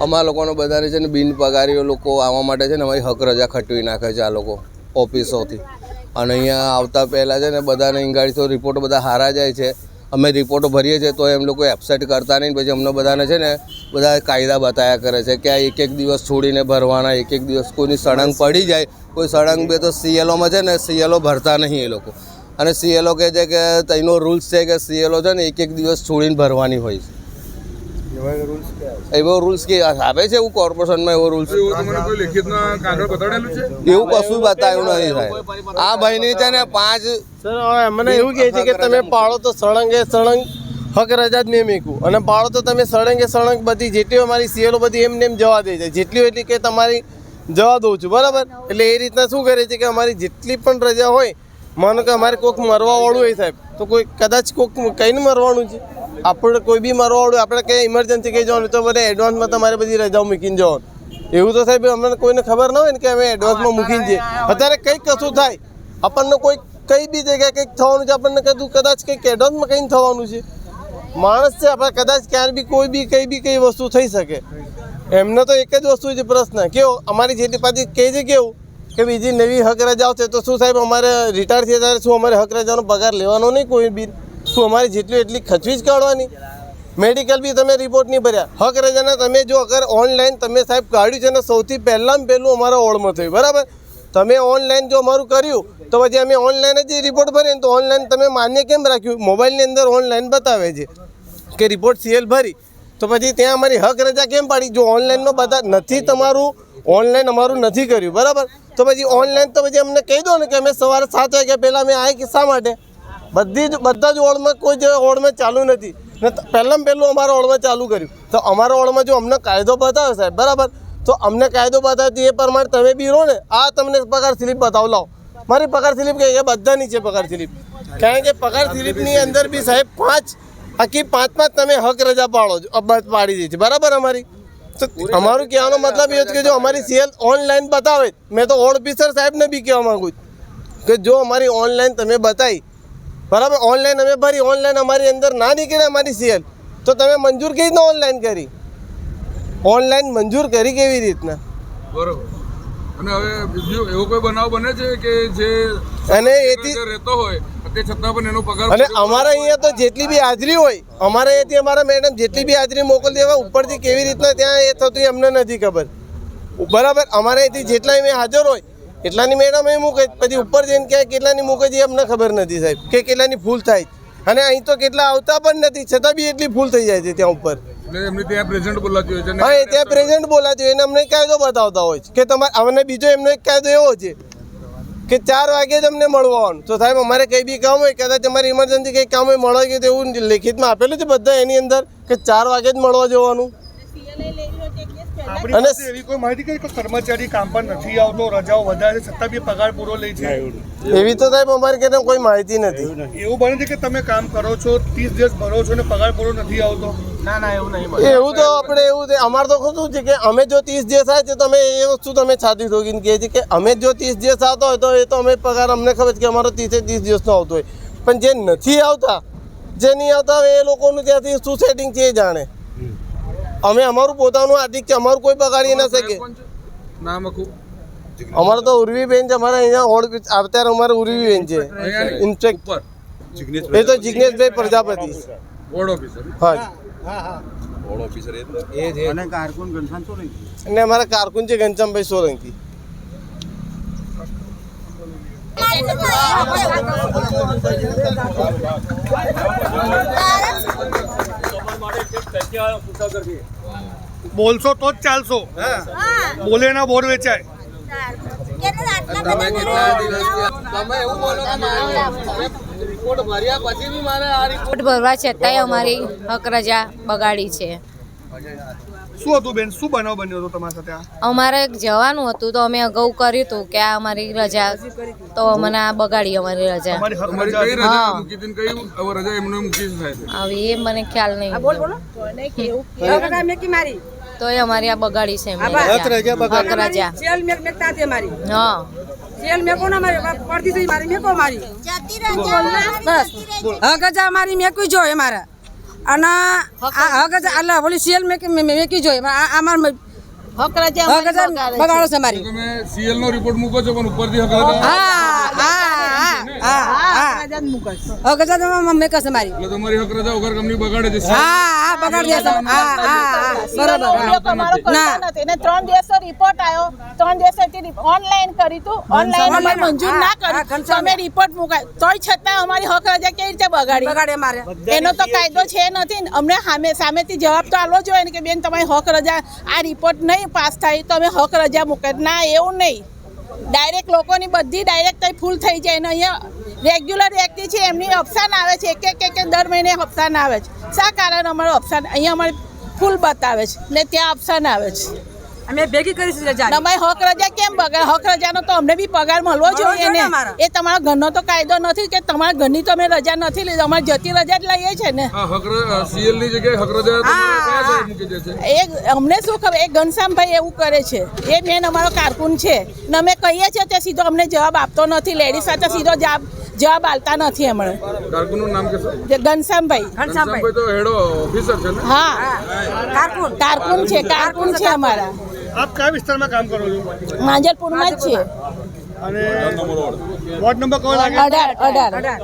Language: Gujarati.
અમારા લોકોનો બધાને છે ને બિન પગારીઓ લોકો આવવા માટે છે ને અમારી હક રજા ખટવી નાખે છે આ લોકો ઓફિસોથી. અને અહીંયા આવતા પહેલાં છે ને બધાને તો રિપોર્ટ બધા હારા જાય છે. અમે રિપોર્ટો ભરીએ છીએ તો એમ લોકો એબસેટ કરતા નહીં પછી અમને બધાને છે ને બધા કાયદા બતાવ્યા કરે છે કે આ એક એક દિવસ છોડીને ભરવાના એક એક દિવસ કોઈની સળંગ પડી જાય, કોઈ સળંગ બે તો સીએલઓમાં છે ને સીએલઓ ભરતા નહીં એ લોકો. અને સીએલઓ કહે છે કે તેનો રૂલ્સ છે કે સીએલઓ છે ને એક એક દિવસ છોડીને ભરવાની હોય છે. એવો રૂલ્સ કે આપે છે એવું કોર્પોરેશનમાં એવો રૂલ્સ એવું તમને કોઈ લેખિતમાં કાગળ બતાડેલું છે? એવું કશું બતાવ્યું નથી સાહેબ. આ ભાઈની છે ને પાંચ સર મને એવું કહે છે કે તમે પાળો તો સળંગે સળંગ હક રજા જ મેં મેકું અને પાળો તો તમે સળંગે સળંગ બધી જેટલી અમારી સીએલો બધી એમને એમ જવા દે છે. જેટલી એટલી કે તમારી જવા દઉં છું બરાબર? એટલે એ રીતના શું કરે છે કે અમારી જેટલી પણ રજા હોય માનો કે અમારે કોઈક મરવાવાળું હોય સાહેબ તો કોઈ કદાચ કોઈક કઈને મરવાનું છે. આપણે કોઈ બી મરવાવાળું આપણે કંઈ ઇમરજન્સી કહી જવાનું તો બધા એડવાન્સમાં તમારે બધી રજાઓ મૂકીને જવાનું. એવું તો સાહેબ અમને કોઈને ખબર ના હોય ને કે અમે એડવાન્સમાં મૂકીને જઈએ. અત્યારે કંઈક કશું થાય. આપણને કોઈ, કઈ બી જગ્યાએ કંઈક થવાનું છે, આપણને કદું કદાચ કંઈક એડવાન્સમાં કંઈ થવાનું છે. માણસ છે, આપણે કદાચ ક્યારે બી કોઈ બી, કઈ બી કઈ વસ્તુ થઈ શકે. એમને તો એક જ વસ્તુ છે પ્રશ્ન. કેવો? અમારી જેટલી પાછી કહે છે કેવું? કે બીજી નવી હક રજાઓ છે તો શું સાહેબ, અમારે રિટાયર થયા ત્યારે શું અમારે હક રજાનો પગાર લેવાનો નહીં કોઈ બી? શું અમારી જેટલી એટલી ખચવી જ કાઢવાની? મેડિકલ બી તમે રિપોર્ટ નહીં ભર્યા. હક રજાના તમે જો અગર ઓનલાઈન તમે સાહેબ કાઢ્યું છે ને સૌથી પહેલાં પહેલું અમારા ઓળમાં થયું. બરાબર? તમે ઓનલાઈન જો અમારું કર્યું, તો પછી અમે ઓનલાઈન જ રિપોર્ટ ભરીએ ને તો ઓનલાઈન તમે માન્ય કેમ રાખ્યું? મોબાઈલની અંદર ઓનલાઈન બતાવે છે કે રિપોર્ટ સીએલ ભરી. તો પછી ત્યાં અમારી હક રજા કેમ પાડી? જો ઓનલાઈનમાં બધા નથી તમારું ઓનલાઈન અમારું નથી કર્યું. બરાબર? તો પછી ઓનલાઈન તો પછી અમને કહી દો ને કે અમે સવારે સાત વાગ્યા પહેલાં અમે આવી કે શા માટે? બધી જ બધા જ ઓળમાં કોઈ જ ઓળમાં ચાલુ નથી. ને પહેલાં પહેલું અમારા ઓળમાં ચાલુ કર્યું. તો અમારા ઓળમાં જો અમને કાયદો બતાવે સાહેબ, બરાબર? તો અમને કાયદો બતાવે તો એ પ્રમાણે તમે બી રહો ને, આ તમને પગાર સ્લીપ બતાવ, લાવો. મારી પગાર સ્લીપ કે એ બધાની છે પગાર સ્લીપ. કારણ કે પગાર સ્લીપની અંદર બી સાહેબ પાંચ, આખી પાંચ પાંચ તમે હક રજા પાડો પાડી દે છે. બરાબર અમારી? અમારું કહેવાનો મતલબ એ કે જો અમારી સીએલ ઓનલાઈન બતાવે, મેં તો ઓફિસર સાહેબને બી કહેવા માગું છું કે જો અમારી ઓનલાઈન તમે બતાવી બરાબર? ઓનલાઈન અમે ભરી ઓનલાઈન અમારી અંદર ના નીકળે અમારી સીએલ તો તમે મંજૂર કેવી રીતના ઓનલાઈન કરી? ઓનલાઈન મંજૂર કરી કેવી રીતના? બરોબર. અને હવે બીજું એવો કોઈ બનાવ બને છે કે જે અને એથી જે રહેતો હોય તે છતાં પણ એનો પગાર અને અમારા અહીંયા તો જેટલી બી હાજરી હોય અમારા અહીંયાથી અમારા મેડમ જેટલી બી હાજરી મોકલતી દેવા ઉપરથી કેવી રીતના ત્યાં એ થતું અમને નથી ખબર. બરાબર? અમારે અહીંથી જેટલા મેં હાજર હોય એટલાની મેડમ એ મૂકે પછી ઉપર જઈને ક્યાંય કેટલાની મૂકે છે? અમને ખબર નથી સાહેબ કે કેટલાની ફૂલ થાય. અને અહીં તો કેટલા આવતા પણ નથી છતાં બી એટલી ફૂલ થઈ જાય છે ત્યાં ઉપર. એમને ત્યાં પ્રેઝન્ટ બોલાતી હોય છે હા એ ત્યાં પ્રેઝન્ટ બોલાતી હોય એને અમને કાયદો બતાવતા હોય છે કે તમારે અમને બીજો એમનો એક કાયદો એવો છે કે ચાર વાગે જ અમને મળવાનું. તો સાહેબ અમારે કંઈ બી કામ હોય કદાચ અમારે ઇમરજન્સી કંઈ કામ હોય મળવા ગયું તો એવું લેખિતમાં આપેલું છે બધા એની અંદર કે ચાર વાગે જ મળવા જવાનું. અને એવી કોઈ માહિતી કે કર્મચારી કામ પર નથી આવતો રજાઓ વધારે છતાં બી પગાર પૂરો લે છે? એવી તો સાહેબ અમારે કે કોઈ માહિતી નથી. એવું બને છે કે તમે કામ કરો છો ત્રીસ દિવસ ભરો છો ને પગાર પૂરો નથી આવતો? એવું તો આપણે એવું છે. અમારે તો શું છે કે અમે જો ત્રીસ દિવસ આવે છે તો અમે એ વસ્તુ તમે છાતી ઠોકીને કહે છે કે અમે જો ત્રીસ દિવસ આવતા હોય તો એ તો અમે પગાર અમને ખબર છે કે અમારો ત્રીસે ત્રીસ દિવસનો આવતો હોય. પણ જે નથી આવતા જે નહીં આવતા હોય એ લોકોનું ત્યાંથી શું સેટિંગ છે એ જાણે. અમે અમારું પોતાનું આર્થિક છે અમારું કોઈ પગાડી ના શકે. નામ અમારે તો ઉર્વીબેન છે અમારે અહીંયા હોળ અત્યારે અમારે ઉર્વીબેન છે. ઇન્સ્પેક્ટ એ તો જિજ્ઞેશભાઈ પ્રજાપતિ. ઓફિસર હા. અને અમારા કારકુન છે ઘનશ્યામભાઈ સોલંકી. બોલશો તો જ ચાલશો. બોલે ના બોર વેચાય. રિપોર્ટ ભર્યા પછી બી મારે આ રિપોર્ટ વોટ ભરવા છતાંય અમારી હક રજા બગાડી છે. શું હતું બેન? શું બનાવ બન્યો હતો તમારા સાથે આ? અમારે જવાનું હતું તો અમે અગાઉ કર્યું હતું કે આ અમારી રજા તો અમને આ બગાડી અમારી રજા. હવે રજા એમને મૂકી છે. સાહેબ હવે એ મને ખ્યાલ નહીં. તો એ અમારી આ બગાડી છે રજા. હા. જેલ મેકો ના મારી પડતી થઈ મારી મેકો મારી. બસ. હા ગજા મારી મેકવી જોઈએ મારા. અને આ હક જ એટલે ઓલી સીએલ મેં મેં મેકી જોઈએ આ અમાર હક જ બગાડો છે મારી. તમે સીએલ નો રિપોર્ટ મૂકો છો પણ ઉપરથી હક રજા હા હા હા. હા હક જ મેં કશે મારી? એટલે તમારી હક રજા વગર કંપની બગાડે છે. હા હા બગાડી દે હા હા હા બરોબર. ઉપયોગ અમારો કરતા ના. નથી. ત્રણ દિવસનો રિપોર્ટ આવ્યો ત્રણ દિવસથી ઓનલાઈન કરી તું. ઓનલાઈન અમે મંજૂર ના કરી. તો અમે રિપોર્ટ મુકાય. તોય છતાં અમારી હક રજા કેવી રીતે બગાડી? બગાડે મારે. એનો તો કાયદો છે નથી. અમને સામે સામેથી જવાબ તો આલો જોઈએ ને કે બેન તમારી હક રજા આ રિપોર્ટ નહીં પાસ થાય તો અમે હક રજા મૂકે ના એવું નહીં. ડાયરેક્ટ લોકોની બધી ડાયરેક્ટ ફૂલ થઈ જાય ને અહીંયા રેગ્યુલર વ્યક્તિ છે, એમની અપસાન આવે છે એક એક એક દર મહિને અપસાન આવે છે. શા કારણ અમારું અપસાન, અહીંયા અમારે ફૂલ બતાવે છે ને ત્યાં અપસાન આવે છે. અમે ભેગી કરીશું રજા તમારી હક રજા કેમ બગાડ? હક રજાનો તો અમને બી પગાર મળવો જોઈએ ને. એ તમારા ઘરનો તો કાયદો નથી કે તમારા ઘરની તો અમે રજા નથી લીધી. અમારે જતી રજા જ લઈએ છે ને. જગ્યાએ હક રજા એ અમને શું ખબર? એ ઘનશ્યામભાઈ એવું કરે છે. એ મેન અમારો કારકુન છે. ને અમે કહીએ છીએ તે સીધો અમને જવાબ આપતો નથી. લેડીઝ સાથે સીધો જવાબ જવાબ આલતા નથી હમણાં કારકુનનું નામ કે જે ઘનશ્યામભાઈ. ઘનશ્યામભાઈ. તો હેડો ઓફિસર છે ને? હા. કારકુન. કારકુન છે કારકુન છે અમારા. આપ કયા વિસ્તારમાં કામ કરો છો? માંજલપુરમાં જ છે અને વોર્ડ નંબર કયો લાગે? અઢાર. અઢાર.